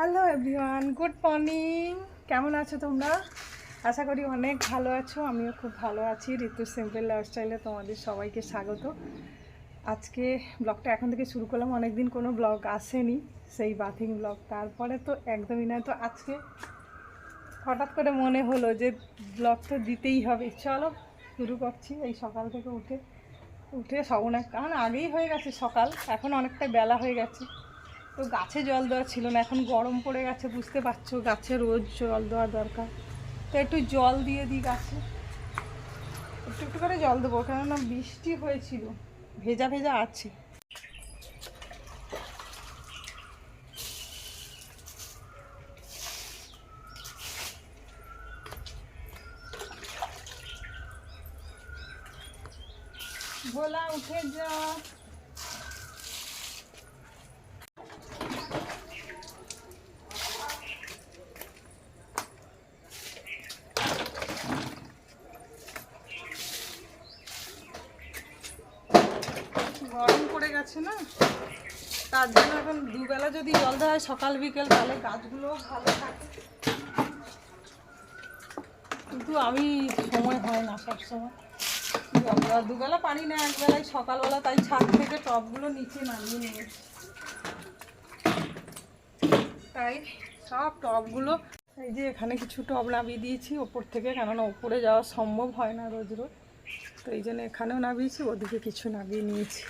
Hello everyone good morning কেমন আছো তোমরা? আশা করি অনেক ভালো আছো। আমিও খুব ভালো আছি। ঋতু সিম্পল লাইফস্টাইলে তোমাদের সবাইকে স্বাগত। আজকে ব্লগটা এখন থেকে শুরু করলাম। অনেক দিন কোনো ব্লগ আসেনি, সেই বাথিং ব্লগ তারপরে তো একদমই নয়। তো আজকে হঠাৎ করে মনে হলো যে ব্লগ তো দিতেই হবে। চলো, শুরু করছি এই সকাল থেকে উঠে। উঠে সব কারণ আগেই হয়ে গেছে সকাল। এখন অনেকটা বেলা হয়ে গেছে। তো গাছে জল দেওয়া ছিল না, এখন গরম পড়ে গেছে, বুঝতে পারছ, গাছে রোজ জল দেওয়া দরকার। তো একটু জল দিয়ে দিই গাছে। একটু একটু করে জল দেবো, কেননা বৃষ্টি হয়েছিল, ভেজা ভেজা আছে। ভোলা, উঠে যা গরম পড়ে গেছে না? তার জন্য এখন দুবেলা যদি জল দেওয়া হয় সকাল, বিকেল, তাহলে গাছগুলো ভালো থাকে। কিন্তু আমি সময় হয় না সবসময়। দুবেলা পানি না একবেলায় সকালবেলা, তাই ছাদ থেকে টবগুলো নিচে নামিয়ে নিয়ে তাই সব টবগুলো এই যে এখানে কিছু টব নামিয়ে দিয়েছি, ওপর থেকে কেননা ওপরে যাওয়া সম্ভব হয় না রোজ রোজ। তো এই জন্য এখানেও নামিয়েছি, ওদিকে কিছু নামিয়ে নিয়েছি।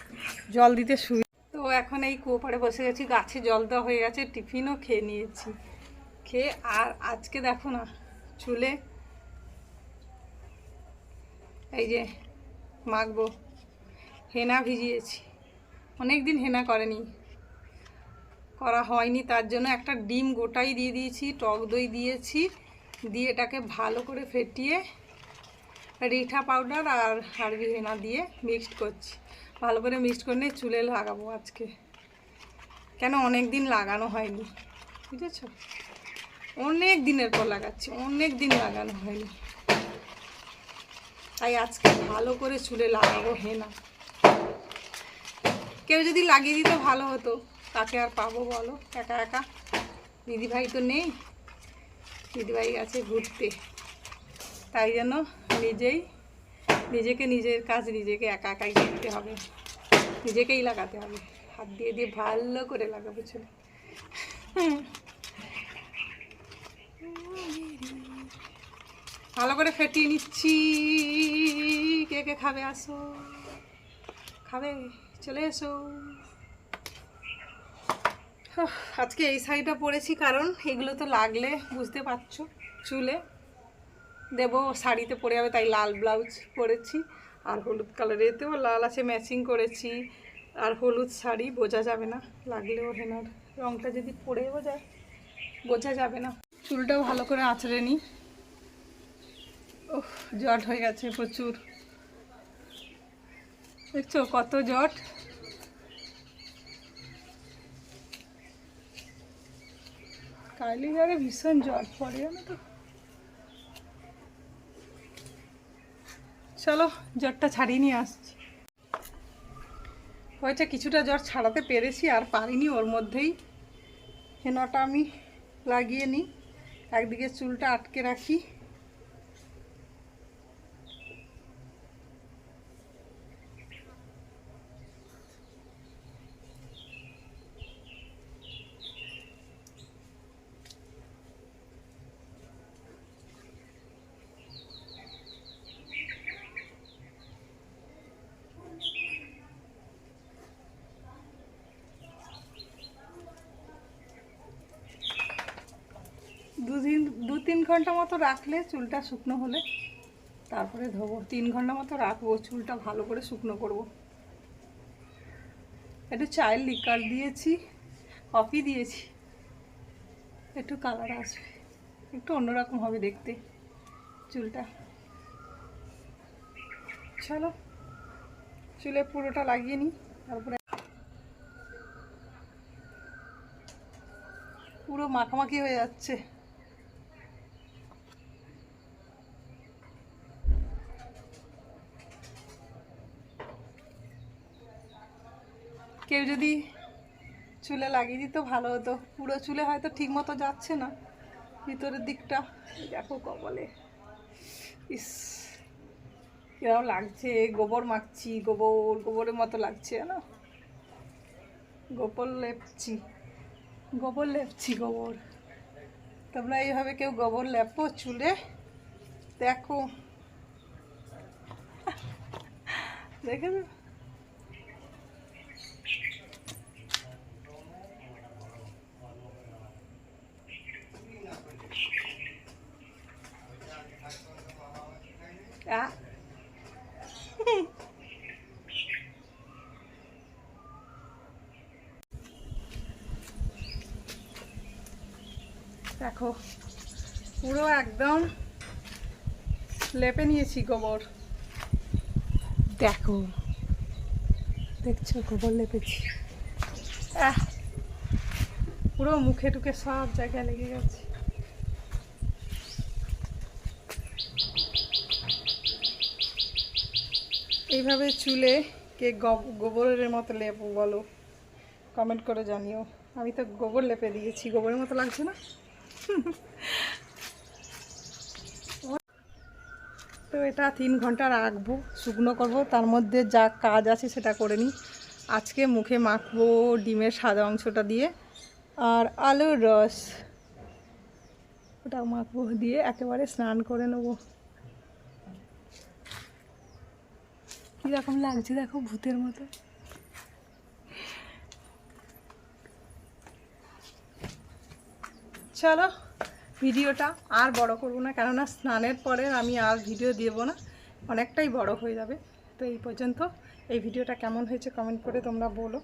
জল দিতে সুবিধা তো এখন এই কুয়োপাড়ে বসে গেছি, গাছে জল দেওয়া হয়ে গেছে, টিফিনও খেয়ে নিয়েছি। খেয়ে আর আজকে দেখো না, চুলে এই যে মাখবো, হেনা ভিজিয়েছি। অনেক দিন হেনা করেনি, করা হয়নি, তার জন্য একটা ডিম গোটাই দিয়ে দিয়েছি, টক দই দিয়েছি, দিয়ে এটাকে ভালো করে ফেটিয়ে রিঠা পাউডার আর হাড়বি হেনা দিয়ে মিক্সড করছি। ভালো করে মিক্সড করে নিয়ে চুলে লাগাবো আজকে। কেন অনেক দিন লাগানো হয়নি, বুঝেছ? অনেক দিনের পর লাগাচ্ছি, অনেক দিন লাগানো হয়নি। তাই আজকে ভালো করে চুলে লাগাবো হেনা। কেউ যদি লাগিয়ে দিত ভালো হতো, তাকে আর পাবো বলো। একা একা। দিদিভাই তো নেই। দিদিভাই গেছে ঘুরতে। তাই যেন নিজেই, নিজেকে নিজের কাজ নিজেকে একা একাই করতে হবে। নিজেকেই লাগাতে হবে। হাত দিয়ে দিয়ে ভালো করে লাগাবো চলে ভালো করে ফেটিয়ে নিচ্ছি। কে কে খাবে আসো। খাবে? চলে এসো। আজকে এই শাড়িটা পরেছি কারণ এগুলো তো লাগলে, বুঝতে পারছ, চুলে। দেব, শাড়িতে পরে যাবে, তাই লাল ব্লাউজ পরেছি। আর হলুদ কালারেতেও লাল আছে ম্যাচিং করেছি। আর হলুদ শাড়ি, বোঝা যাবে না, লাগলেও হেনার রঙটা যদি পরেও যায় বোঝা যাবে না। চুলটাও ভালো করে আঁচড়ে নিই ওহ জট হয়ে গেছে প্রচুর। দেখছ কত জট? কালি জারে ভীষণ জট পড়ে জানো তো? চলো, জ্বরটা ছাড়িয়ে নিয়ে আসছি। হয়েছে কিছুটা জ্বর ছাড়াতে পেরেছি, আর পারিনি ওর মধ্যেই। হেনাটা আমি লাগিয়ে নিই। একদিকে চুলটা আটকে রাখি। দু তিন ঘণ্টা মতো রাখলে চুলটা শুকনো হলে, তারপরে ধোবো। তিন ঘণ্টা মতো রাখব, চুলটা ভালো করে শুকনো করব। একটু চায়ের লিকার দিয়েছি, কফি দিয়েছি। একটু কালার আসবে। একটু অন্যরকম হবে দেখতে চুলটা। চলো, চুলে পুরোটা লাগিয়ে নিই, তারপরে পুরো মাখামাখি হয়ে যাচ্ছে। কেউ যদি চুলে লাগিয়ে দিত, ভালো হতো। পুরো চুলে হয়তো ঠিক মতো যাচ্ছে না। ভিতরের দিকটা, দেখো কবলে ইস, কিরম লাগছে। গোবর মাখছি, গোবর, গোবরের মতো লাগছে না গোবর লেপছি গোবর লেপছি, গোবর। তোমরা এইভাবে কেউ গোবর লেপো চুলে? দেখো। দেখে দেখো পুরো একদম লেপে নিয়েছি গোবর। দেখো দেখছ গোবর লেপেছি। আহ পুরো মুখে টুকে সব জায়গায় লেগে গেছে। এইভাবে চুলে কে গব- গোবরের মতো লেপো বলো। কমেন্ট করে জানিও। আমি তো গোবর লেপে দিয়েছি, গোবরের মতো লাগছে না? তো এটা তিন ঘণ্টা রাখব, শুকনো করব, তার মধ্যে যা কাজ আছে সেটা করে নিই। আজকে মুখে মাখবো ডিমের সাদা অংশটা দিয়ে, আর আলুর রস। ওটা মাখবো দিয়ে একেবারে স্নান করে নেব। কীরকম লাগছে দেখো ভূতের মতো। চলো, ভিডিওটা আর বড় করব না, কেননা স্নানের পরে আমি আর ভিডিও দেব না, অনেকটাই বড় হয়ে যাবে। তো এই পর্যন্ত, এই ভিডিওটা কেমন হয়েছে কমেন্ট করে তোমরা বলো।